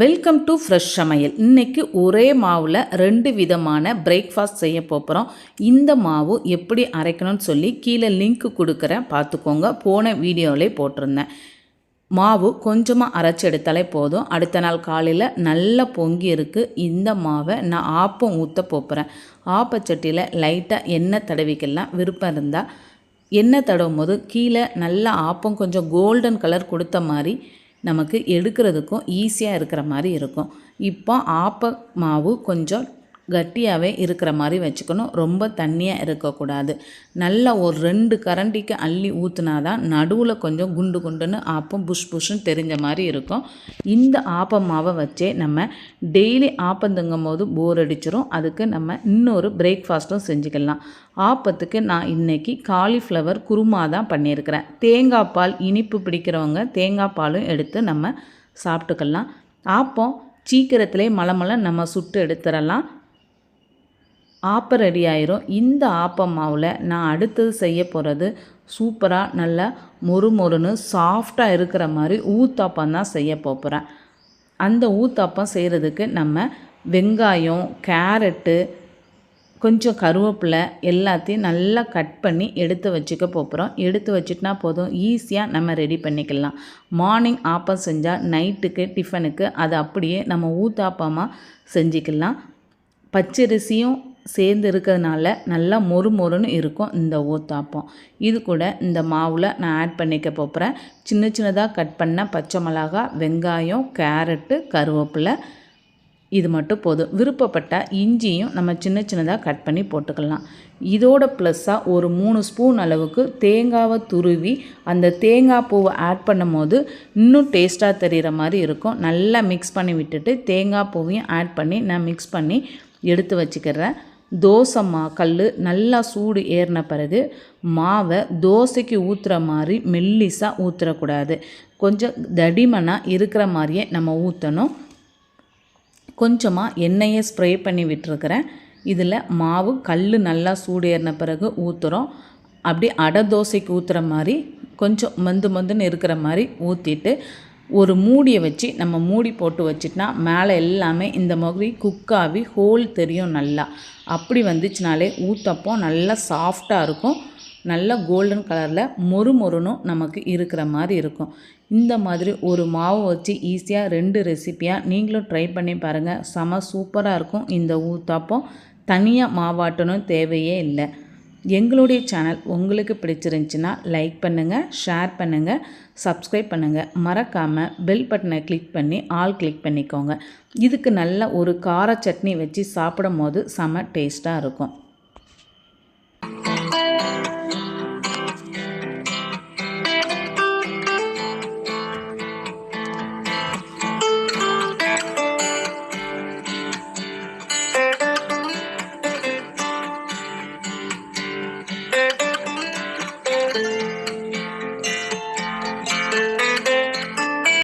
Welcome to fresh சமையல். இன்றைக்கி ஒரே மாவில் ரெண்டு விதமான பிரேக்ஃபாஸ்ட் செய்ய போகிறோம் இந்த மாவு எப்படி அரைக்கணும்னு சொல்லி கீழே லிங்க் கொடுக்குறேன். பார்த்துக்கோங்க. போன வீடியோவிலே போட்டிருந்தேன். மாவு கொஞ்சமாக அரைச்சி எடுத்தாலே போதும். அடுத்த நாள் காலையில் நல்லா பொங்கி இருக்குது இந்த மாவை நான் ஆப்பம் ஊற்ற போகிறேன் ஆப்பச்சட்டியில் லைட்டாக எண்ணெய் தடவிக்கலாம். விருப்பம் இருந்தால் எண்ணெய் தடவும் போது கீழே நல்லா ஆப்பம் கொஞ்சம் கோல்டன் கலர் கொடுத்த மாதிரி நமக்கு எடுக்கிறதுக்கும் ஈஸியாக இருக்கிற மாதிரி இருக்கும். இப்போ ஆப்ப மாவு கொஞ்சம் கட்டியாகவே இருக்கிற மாதிரி வச்சுக்கணும். ரொம்ப தண்ணியாக இருக்கக்கூடாது. நல்லா ஒரு ரெண்டு கரண்டிக்கு அள்ளி ஊற்றுனா தான் நடுவில் கொஞ்சம் குண்டு குண்டுன்னு ஆப்பம் புஷ் புஷ்ன்னு தெரிஞ்ச மாதிரி இருக்கும். இந்த ஆப்ப மாவை வச்சே நம்ம டெய்லி ஆப்பம் தங்கும் போது போர் அடிச்சிரும். அதுக்கு நம்ம இன்னொரு பிரேக்ஃபாஸ்ட்டும் செஞ்சுக்கலாம். ஆப்பத்துக்கு நான் இன்றைக்கி காலிஃப்ளவர் குருமா தான் பண்ணியிருக்கிறேன். தேங்காய் பால் இனிப்பு பிடிக்கிறவங்க தேங்காய் பாலும் எடுத்து நம்ம சாப்பிட்டுக்கலாம். ஆப்பம் சீக்கிரத்திலே மலமலை நம்ம சுட்டு எடுத்துடலாம். ஆப்பம் ரெடி ஆயிரும். இந்த ஆப்பம் மாவில் நான் அடுத்தது செய்ய போகிறது சூப்பராக நல்லா மொறு மொறுன்னு சாஃப்டாக இருக்கிற மாதிரி ஊத்தாப்பம் தான் செய்ய போகிறேன் அந்த ஊத்தாப்பம் செய்கிறதுக்கு நம்ம வெங்காயம் கேரட்டு கொஞ்சம் கருவேப்பிலை எல்லாத்தையும் நல்லா கட் பண்ணி எடுத்து வச்சுக்க போகிறோம் எடுத்து வச்சுட்டுனா போதும். ஈஸியாக நம்ம ரெடி பண்ணிக்கலாம். மார்னிங் ஆப்பம் செஞ்சால் நைட்டுக்கு டிஃபனுக்கு அது அப்படியே நம்ம ஊத்தாப்பமாக செஞ்சுக்கலாம். பச்சரிசியும் சேர்ந்து இருக்கிறதுனால நல்லா மொறு மொறுன்னு இருக்கும் இந்த ஊத்தாப்பம். இது கூட இந்த மாவில் நான் ஆட் பண்ணிக்க போகிறேன் சின்ன சின்னதாக கட் பண்ண பச்சை மிளகா வெங்காயம் கேரட்டு கருவேப்பிலை. இது மட்டும் போதும். விருப்பப்பட்ட இஞ்சியும் நம்ம சின்ன சின்னதாக கட் பண்ணி போட்டுக்கலாம். இதோட ப்ளஸ்ஸாக ஒரு மூணு ஸ்பூன் அளவுக்கு தேங்காவை துருவி அந்த தேங்காய் பூவை ஆட் பண்ணும் போது இன்னும் டேஸ்ட்டாக தெரிகிற மாதிரி இருக்கும். நல்லா மிக்ஸ் பண்ணி விட்டுட்டு தேங்காய் பூவையும் ஆட் பண்ணி நான் மிக்ஸ் பண்ணி எடுத்து வச்சுக்கிறேன். தோசை மா கல் நல்லா சூடு ஏறின பிறகு மாவை தோசைக்கு ஊற்றுற மாதிரி மெல்லிஸாக ஊற்றுறக்கூடாது கொஞ்சம் தடிமனாக இருக்கிற மாதிரியே நம்ம ஊற்றணும் கொஞ்சமாக எண்ணெயை ஸ்ப்ரே பண்ணி விட்டுருக்குறேன். இதில் மாவு கல் நல்லா சூடு ஏறின பிறகு ஊற்றுறோம் அப்படி அடை தோசைக்கு ஊற்றுற மாதிரி கொஞ்சம் மந்து மந்துன்னு இருக்கிற மாதிரி ஊற்றிட்டு ஒரு மூடியை வச்சு நம்ம மூடி போட்டு வச்சிட்டோன்னா மேலே எல்லாமே இந்த மாதிரி குக்காகி ஹோல் தெரியும் நல்லா. அப்படி வந்துச்சுனாலே ஊற்றப்போ நல்லா சாஃப்டாக இருக்கும். நல்ல கோல்டன் கலரில் மொறு மொறுனும் நமக்கு இருக்கிற மாதிரி இருக்கும். இந்த மாதிரி ஒரு மாவு வச்சு ஈஸியாக ரெண்டு ரெசிப்பியாக நீங்களும் ட்ரை பண்ணி பாருங்கள் செம சூப்பராக இருக்கும் இந்த ஊத்தாப்பம். தனியாக மாவாட்டணும் தேவையே இல்லை. எங்களுடைய சேனல் உங்களுக்கு பிடிச்சிருந்துச்சின்னா லைக் பண்ணுங்கள் ஷேர் பண்ணுங்கள் சப்ஸ்கிரைப் பண்ணுங்கள் மறக்காமல் பெல் பட்டனை கிளிக் பண்ணி ஆல் கிளிக் பண்ணிக்கோங்க. இதுக்கு நல்ல ஒரு கார சட்னி வச்சு சாப்பிடும் போது செம டேஸ்ட்டாக இருக்கும்.